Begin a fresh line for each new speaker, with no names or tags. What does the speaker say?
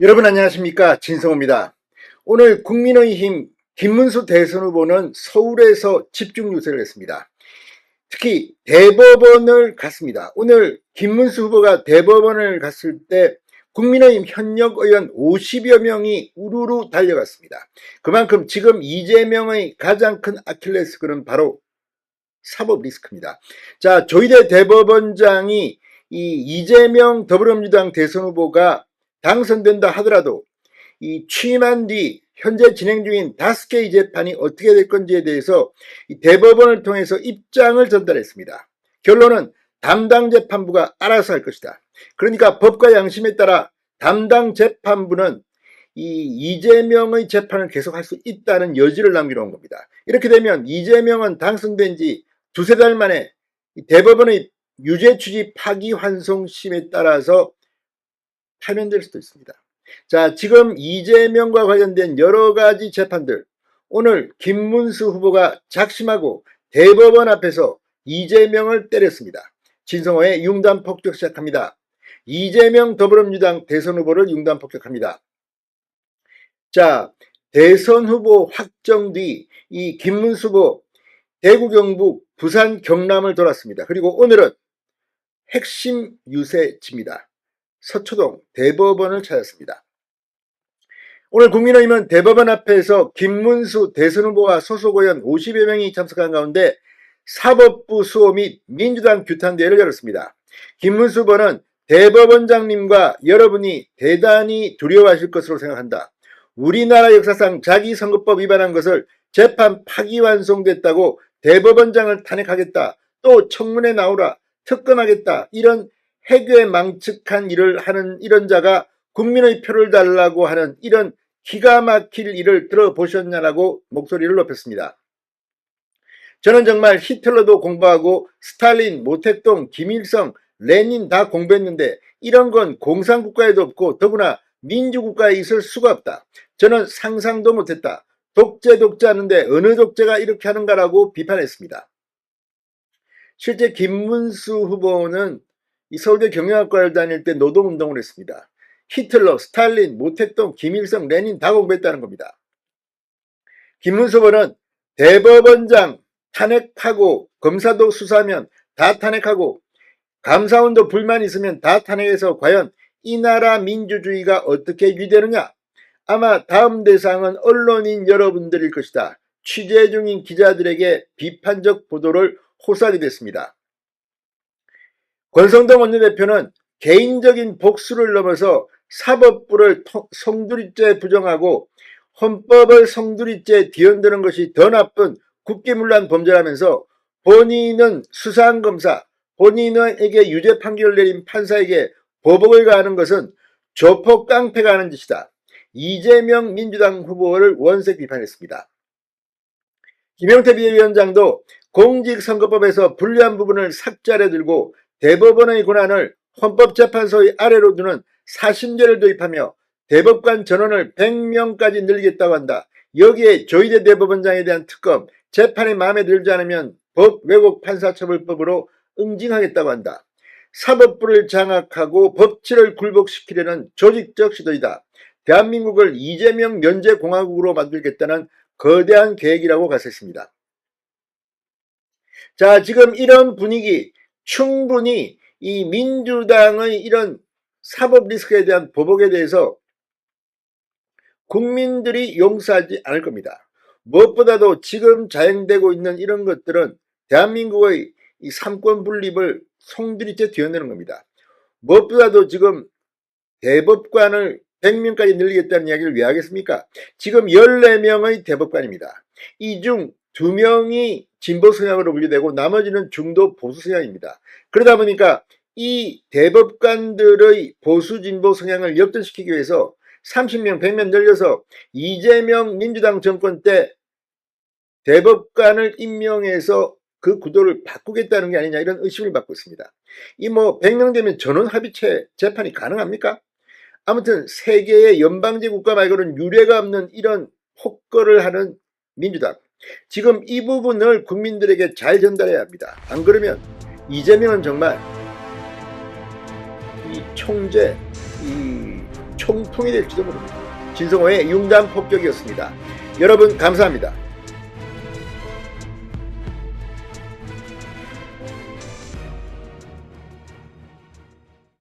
여러분 안녕하십니까 진성호입니다. 오늘 국민의힘 김문수 대선 후보는 서울에서 집중 유세를 했습니다. 특히 대법원을 갔습니다. 오늘 김문수 후보가 대법원을 갔을 때 국민의힘 현역 의원 50여 명이 우르르 달려갔습니다. 그만큼 지금 이재명의 가장 큰 아킬레스건은 바로 사법 리스크입니다. 자, 조희대 대법원장이 이 이재명 더불어민주당 대선 후보가 당선된다 하더라도 이 취임한 뒤 현재 진행 중인 다섯 개의 재판이 어떻게 될 건지에 대해서 이 대법원을 통해서 입장을 전달했습니다. 결론은 담당 재판부가 알아서 할 것이다. 그러니까 법과 양심에 따라 담당 재판부는 이 이재명의 재판을 계속할 수 있다는 여지를 남겨놓은 겁니다. 이렇게 되면 이재명은 당선된 지 두세 달 만에 이 대법원의 유죄 취지 파기 환송심에 따라서 파면될 수도 있습니다. 자, 지금 이재명과 관련된 여러 가지 재판들, 오늘 김문수 후보가 작심하고 대법원 앞에서 이재명을 때렸습니다. 진성호의 융단 폭격 시작합니다. 이재명 더불어민주당 대선 후보를 융단 폭격합니다. 자, 대선 후보 확정 뒤 이 김문수 후보 대구 경북 부산 경남을 돌았습니다. 그리고 오늘은 핵심 유세지입니다. 서초동 대법원을 찾았습니다. 오늘 국민의힘은 대법원 앞에서 김문수 대선 후보와 소속 의원 50여 명이 참석한 가운데 사법부 수호 및 민주당 규탄대회를 열었습니다. 김문수 후보는 대법원장님과 여러분이 대단히 두려워하실 것으로 생각한다. 우리나라 역사상 자기 선거법 위반한 것을 재판 파기환송됐다고 대법원장을 탄핵하겠다. 또 청문회 나오라. 특검하겠다. 이런 해괴 망측한 일을 하는 이런 자가 국민의 표를 달라고 하는 이런 기가 막힐 일을 들어보셨냐라고 목소리를 높였습니다. 저는 정말 히틀러도 공부하고 스탈린, 모택동, 김일성, 레닌 다 공부했는데 이런 건 공산국가에도 없고 더구나 민주국가에 있을 수가 없다. 저는 상상도 못했다. 독재 독재 하는데 어느 독재가 이렇게 하는가라고 비판했습니다. 실제 김문수 후보는 이 서울대 경영학과를 다닐 때 노동운동을 했습니다. 히틀러, 스탈린, 모택동, 김일성, 레닌 다 공부했다는 겁니다. 김문수 후보는 대법원장 탄핵하고 검사도 수사하면 다 탄핵하고 감사원도 불만 있으면 다 탄핵해서 과연 이 나라 민주주의가 어떻게 유지되느냐? 아마 다음 대상은 언론인 여러분들일 것이다. 취재 중인 기자들에게 비판적 보도를 호소하게 됐습니다. 권성동 원내대표는 개인적인 복수를 넘어서 사법부를 성두리째 부정하고 헌법을 성두리째 뒤흔드는 것이 더 나쁜 국기문란 범죄라면서 본인은 수사한 검사, 본인에게 유죄 판결을 내린 판사에게 보복을 가하는 것은 조폭 깡패가 하는 짓이다. 이재명 민주당 후보를 원색 비판했습니다. 김영태 비대위원장도 공직선거법에서 불리한 부분을 삭제하려 들고 대법원의 권한을 헌법재판소의 아래로 두는 사심제를 도입하며 대법관 전원을 100명까지 늘리겠다고 한다. 여기에 조희대 대법원장에 대한 특검, 재판이 마음에 들지 않으면 법 왜곡 판사처벌법으로 응징하겠다고 한다. 사법부를 장악하고 법치를 굴복시키려는 조직적 시도이다. 대한민국을 이재명 면제공화국으로 만들겠다는 거대한 계획이라고 가설했습니다. 자, 지금 이런 분위기 충분히 이 민주당의 이런 사법 리스크에 대한 보복에 대해서 국민들이 용서하지 않을 겁니다. 무엇보다도 지금 자행되고 있는 이런 것들은 대한민국의 이 삼권 분립을 송두리째 뒤흔드는 겁니다. 무엇보다도 지금 대법관을 100명까지 늘리겠다는 이야기를 왜 하겠습니까? 지금 14명의 대법관입니다. 이 중 2명이 진보 성향으로 분류되고 나머지는 중도 보수 성향입니다. 그러다 보니까 이 대법관들의 보수 진보 성향을 역전시키기 위해서 30명, 100명 늘려서 이재명 민주당 정권 때 대법관을 임명해서 그 구도를 바꾸겠다는 게 아니냐 이런 의심을 받고 있습니다. 이 뭐 100명 되면 전원 합의체 재판이 가능합니까? 아무튼 세계의 연방제 국가 말고는 유례가 없는 이런 폭거를 하는 민주당. 지금 이 부분을 국민들에게 잘 전달해야 합니다. 안 그러면 이재명은 정말 이 총재, 이 총통이 될지도 모릅니다. 진성호의 융단 폭격이었습니다. 여러분 감사합니다.